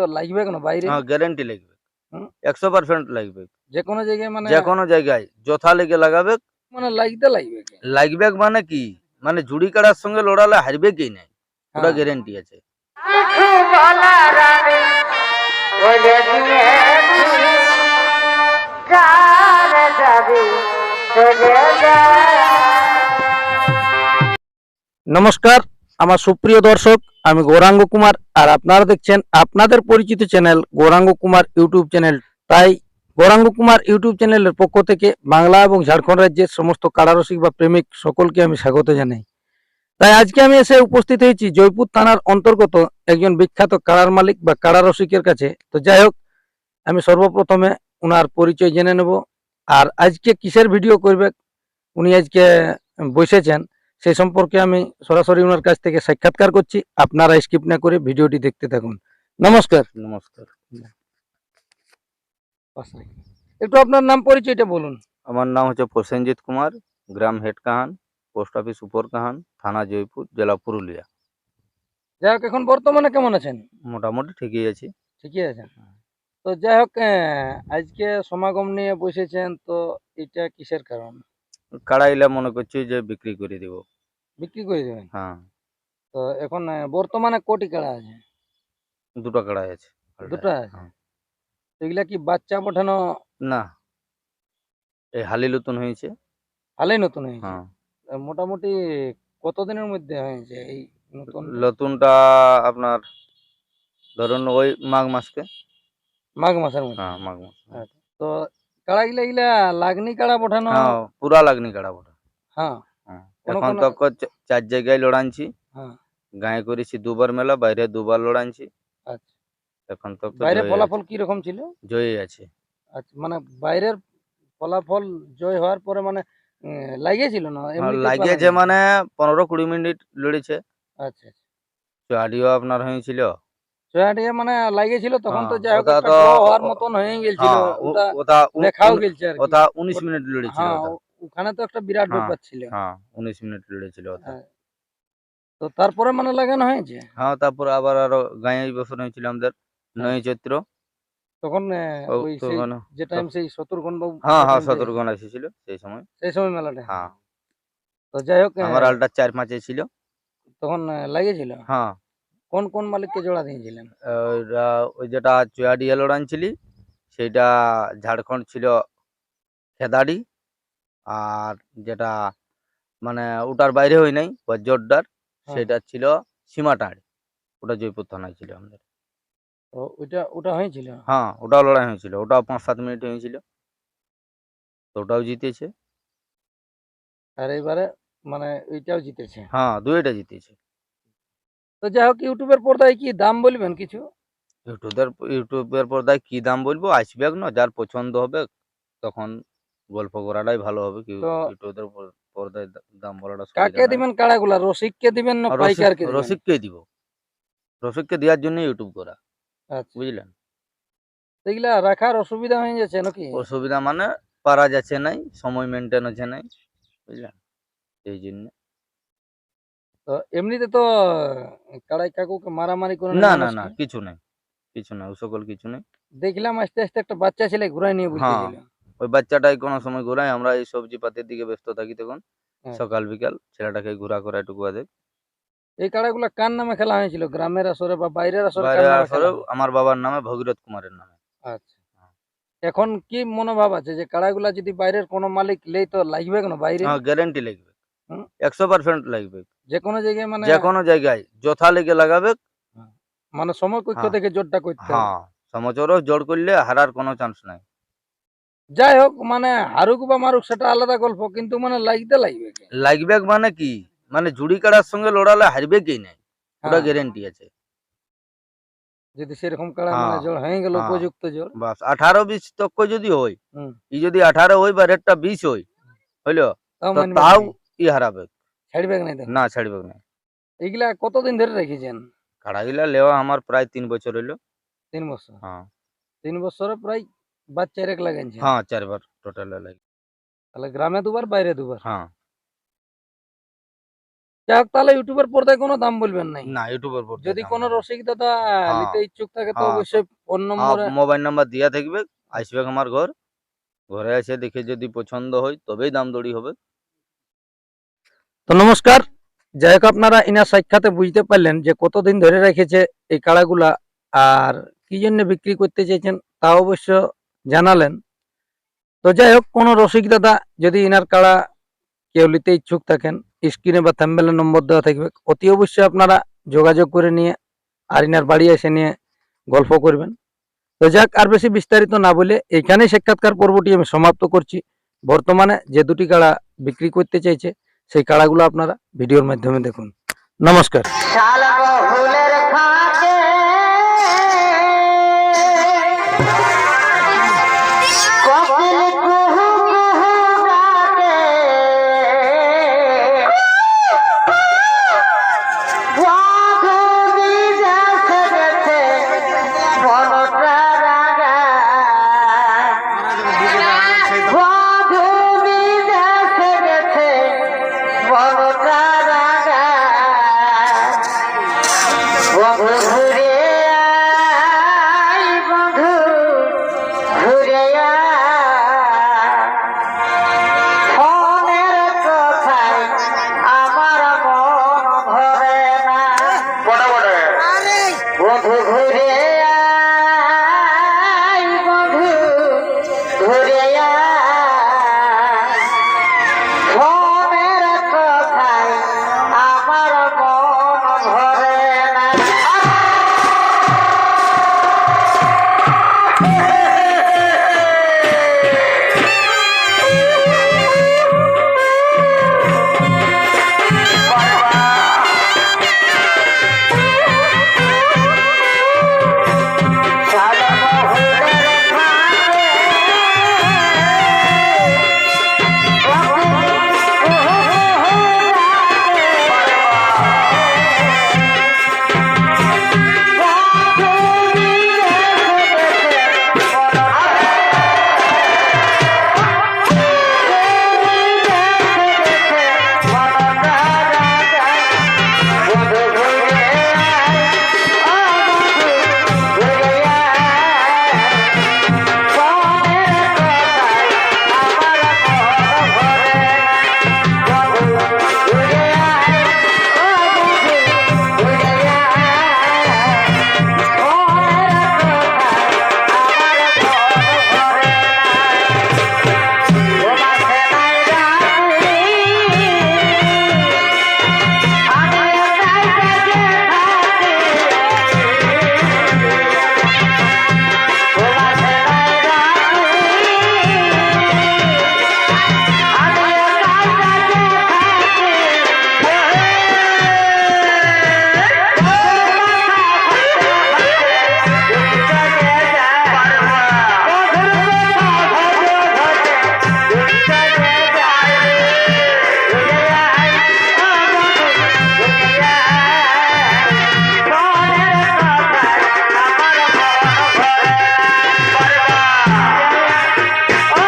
তো লাগবে কেন বাইরে? হ্যাঁ গ্যারেন্টি লাগবে। হুম। একশো পার্সেন্ট লাগবে। যে কোনো জায়গায় মানে যে কোনো জায়গায় যথা লেগে লাগাবে। মানে লাগতে লাগবে লাগবে মানে কি? মানে জুড়ি কাড়ার সঙ্গে লড়ালে হারবে কি নাই? হ্যাঁ। গ্যারেন্টি আছে। নমস্কার আমার সুপ্রিয় দর্শক আমি গৌরাঙ্গ কুমার, আর আপনারা দেখছেন আপনাদের পরিচিত channel Gauranga Kumar YouTube channel. তাই গৌরাঙ্গ কুমার ইউটিউব চ্যানেলের পক্ষ থেকে বাংলা এবং ঝাড়খণ্ড রাজ্যের সমস্ত কারারসিক বা প্রেমিক সকলকে আমি স্বাগত জানাই। তাই আজকে আমি এসে উপস্থিত হয়েছি জয়পুর থানার অন্তর্গত একজন বিখ্যাত কারার মালিক বা কারারসিকের কাছে। তো যাই হোক, আমি সর্বপ্রথমে ওনার পরিচয় জেনে নেব। আর আজকে কিসের ভিডিও করবে, উনি আজকে বসেছেন। সেই সম্পর্কে আমি সরাসরি ওনার কাছ থেকে সাক্ষাৎকার করছি। আপনারা স্কিপ না করে ভিডিওটি দেখতে থাকুন। নমস্কার। নমস্কার। একটু আপনার নাম পরিচয়টা বলুন। আমার নাম হচ্ছে প্রসেনজিৎ কুমার গ্রাম হেডকাহান পোস্ট অফিস উপর কাহান থানা জয়পুর জেলা পুরুলিয়া। যাই হোক এখন বর্তমানে কেমন আছেন? মোটামুটি ঠিকই আছি। ঠিকই আছেন। তো যাই হোক আজকে সমাগম নিয়ে বসেছেন তো এটা কিসের কারণ? কাড়াইলে মনে করছি যে বিক্রি করে দিব। বিক্রি করে দেবেন? হ্যাঁ। তো এখন বর্তমানে কোটি কাড়া আছে? দুটো কাড়াই আছে। দুটো আছে? হ্যাঁ। এগুলা কি বাচ্চা পাঠানো না। এই হালি নতুন হয়েছে। ভালোই নতুন হয়েছে? হ্যাঁ। মোটামুটি কতদিনের মধ্যে হয়েছে এই নতুন? নতুনটা আপনার ধরুন ওই মাঘ মাসকে। মাঘ মাসের মধ্যে? হ্যাঁ মাঘ মাস। তো কাড়া গিলা এগুলা লাগনি কাড়া হ্যাঁ পুরা লাগনি কাড়া বটা হ্যাঁ। হ্যাঁ। এখন চা- চার জায়গায় লড়ানছি হ্যাঁ। গায়ে করেছি দুবার মেলা বাইরে দুবার লড়ানছি আচ্ছা। এখন তো বাইরে জয়ী ফলাফল আছে। কি রকম ছিল? জয়ী আছে। আচ্ছা মানে বাইরের ফলাফল জয় হওয়ার পরে মানে লাগিয়েছিল না? লাগিয়েছে মানে পনেরো কুড়ি মিনিট লড়েছে। আচ্ছা আচ্ছা। আপনার হয়েছিল। চয়াটিয়া মানে লাগিয়েছিল তখন তো হ্যাঁ, যাই হোক হওয়ার মতন হয়ে গেছিল হ্যাঁ, ওটা দেখাও গেছে ওটা উনিশ মিনিট লড়েছিল হ্যাঁ ওখানে তো একটা বিরাট। ব্যাপার ছিল। হ্যাঁ উনিশ মিনিট লড়েছিল ওটা। তো তারপরে মানে লাগানো হয়েছে? হ্যাঁ তারপর আবার আরও গায়ে বছর হয়েছিল আমাদের নয় চৈত্র তখন ওই সেই মানে যে টাইম সেই শত্রুঘ্ন বাবু হ্যাঁ হ্যাঁ time এসেছিল সেই সময়। সেই সময় মেলাটা। হ্যাঁ। তো যাই হোক আমার আলটা চার পাঁচে ছিল। তখন লাগিয়েছিল? হ্যাঁ। কোন কোন মালিককে জোড়া দিয়েছিলেন? ওইটা ওই যেটা চুয়াডি এলোর আনছিলি সেইটা ঝাড়খণ্ড ছিল খেদাড়ি আর যেটা মানে ওটার বাইরে হই নাই জোরদার হ্যাঁ। সেটা ছিল সীমাটাড়ি ওটা জয়পুর থানায় ছিল আমাদের। তো ওটা হয়েছিল? হ্যাঁ ওটাও লড়াই হয়েছিল ওটাও পাঁচ সাত মিনিট হয়েছিল তো ওটাও জিতেছে। আর এবারে মানে ওইটাও জিতেছে? হ্যাঁ দুইটা জিতেছে। তো যাই হোক ইউটিউবের পর্দায় কি দাম বলবেন কিছু? ইউটিউবের ইউটিউবের পর্দায় কি দাম বলব? আসবে না যার পছন্দ হবে তখন গল্প করাটাই ভালো হবে কি ইউটিউবের পর্দায় দাম বলাটা কাকে দিবেন কাড়াগুলা রসিককে দিবেন না পাইকারকে রসিককে দিব। রসিককে দেওয়ার জন্য ইউটিউব করা। আচ্ছা। বুঝলেন? এগুলা রাখার অসুবিধা হয়ে যাচ্ছে নাকি? অসুবিধা মানে পারা যাচ্ছে নাই সময় মেনটেন হচ্ছে নাই বুঝলেন? এই জন্য। তো এমনিতে তো কাড়াই কাকুকে মারামারি করে না না না কিছু নাই কিছু না ও সকল কিছু নেই। দেখলাম আস্তে আস্তে একটা বাচ্চা ছেলে ঘুরাই নিয়ে হ্যাঁ। বসেছিল ওই বাচ্চাটাই কোনো সময় ঘুরাই আমরা এই সবজি পাতির দিকে ব্যস্ত থাকি তখন হ্যাঁ। সকাল বিকাল ছেলেটাকে ঘোরা করা একটু দেয়। এই কাড়াগুলা কার নামে খেলা হয়েছিল? গ্রামের আসরে বা বাইরের আসরে আসরে আমার বাবার নামে ভগীরথ কুমারের নামে। আচ্ছা। এখন কি মনোভাব আছে যে কাড়াগুলা যদি বাইরের কোনো মালিক লেই তো লাগবে কেন? বাইরে হ্যাঁ গ্যারেন্টি লাগবে। একশো পার্সেন্ট লাগবে। যে কোনো জায়গায় মানে যে কোনো জায়গায় যথা লেগে লাগাবে। মানে সমকক্ষ হ্যাঁ। থেকে জোরটা করতে হ্যাঁ সমাচারও জোর করলে হারার কোনো চান্স নাই। যাই হোক মানে হারুক বা মারুক সেটা আলাদা গল্প কিন্তু মানে লাগতে লাগবে? লাগবে মানে কি? মানে জুড়ি কাড়ার সঙ্গে লড়ালে হারবে কি নাই? হ্যাঁ, গ্যারেন্টি আছে। যদি সেরকম কাড়া মানে হ্যাঁ, জোর হয়ে গেল হ্যাঁ। উপযুক্ত জোর। বাস আঠারো বিশ তক্ক যদি হয়। ই যদি আঠারো হয় বা রেটটা বিশ হয় হইল? তাও। ই হারাবে। ছাড়বে নাই না ছাড়বে না এইগুলা কতদিন ধরে রেখেছেন? কাড়াগুলা লেওয়া আমার প্রায় তিন বছর হইল। তিন বছর? হ্যাঁ। তিন বছরে প্রায় বাচ্চা রেখ লাগাইছে হ্যাঁ চারবার টোটাল লাগে তাহলে গ্রামে দুবার বাইরে দুবার? হ্যাঁ। যাই হোক তাহলে ইউটিউবের পর্দায় কোনো দাম বলবেন নাই? না ইউটিউবের পর যদি কোনো রসিক দাদা নিতে ইচ্ছুক থাকে তো হ্যাঁ। অবশ্যই ফোন নম্বরে মোবাইল নাম্বার দিয়া থাকবে আসবে আমার ঘর। ঘরে এসে দেখে যদি পছন্দ হয় তবেই দাম দড়ি হবে। তো নমস্কার। যাই হোক আপনারা ইনার সাক্ষাতে বুঝতে পারলেন যে কতদিন ধরে রেখেছে এই কাড়াগুলা আর কি জন্য বিক্রি করতে চেয়েছেন তা অবশ্য জানালেন। তো যাই হোক কোনো রসিক দাদা যদি ইনার কাড়া কেউ নিতে ইচ্ছুক থাকেন, স্ক্রিনে বা থ্যাম্বেলের নম্বর দেওয়া থাকবে, অতি অবশ্যই আপনারা যোগাযোগ করে নিয়ে আর ইনার বাড়ি এসে নিয়ে গল্প করবেন। তো যাক, আর বেশি বিস্তারিত না বলে এইখানেই সাক্ষাৎকার পর্বটি আমি সমাপ্ত করছি। বর্তমানে যে দুটি কাড়া বিক্রি করতে চাইছে সেই কাড়াগুলো আপনারা ভিডিওর মাধ্যমে দেখুন। নমস্কার। সাল বহুল